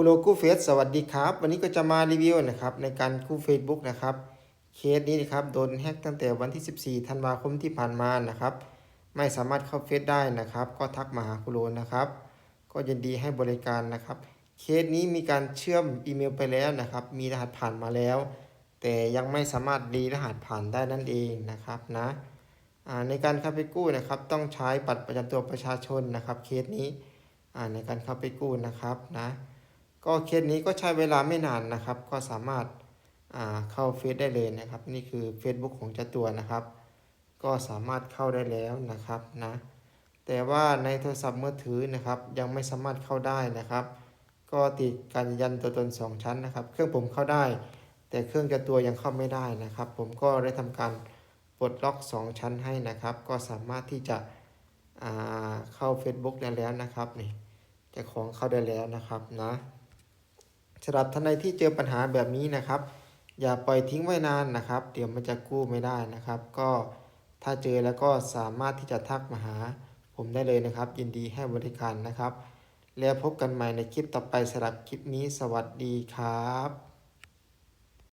คูโลกูเฟสสวัสดีครับ วันนี้ก็จะมารีวิวนะครับในการกู้ Facebook นะครับเคสนี้นะครับโดนแฮกตั้งแต่วันที่ 14 ธันวาคมที่ผ่านมานะครับ ไม่สามารถเข้าเฟซได้นะครับ ก็ทักมาหาคูโลนะครับ ก็ยินดีให้บริการนะครับเคสนี้มีการเชื่อมอีเมลไปแล้วนะครับ มีรหัสผ่านมาแล้ว แต่ยังไม่สามารถรีรหัสผ่านได้นั่นเองนะครับนะในการเข้าไปกู้นะครับต้องใช้บัตรประจำตัวประชาชนนะครับเคสนี้ในการเข้าไปกู้นะครับนะ ก็เคสนี้ก็ใช้เวลาไม่นานนะครับ ก็สามารถาเข้าเฟซได้เลยนะครับ นี่คือ Facebook ของเจ้าตัวนะครับ ก็สามารถเข้าได้แล้วนะครับนะแต่ว่าในโทรศัพท์มือถือนะครับ ยังไม่สามารถเข้าได้นะครับ ก็ติดการยันตัวตน 2 ชั้นนะครับ เครื่องผมเข้าได้ แต่เครื่องเจ้าตัวยังเข้าไม่ได้นะครับ ผมก็ได้ทำการปลดล็อก 2 ชั้นให้นะครับ ก็สามารถที่จะเข้า Facebook ได้แล้วนะครับนี่จะของเข้าได้แล้วนะครับนะ สำหรับท่านใดที่เจอปัญหาแบบนี้นะครับ อย่าปล่อยทิ้งไว้นานนะครับ เดี๋ยวมันจะกู้ไม่ได้นะครับ ก็ถ้าเจอแล้วก็สามารถที่จะทักมาหาผมได้เลยนะครับ ยินดีให้บริการนะครับ แล้วพบกันใหม่ในคลิปต่อไปสำหรับคลิปนี้ สวัสดีครับ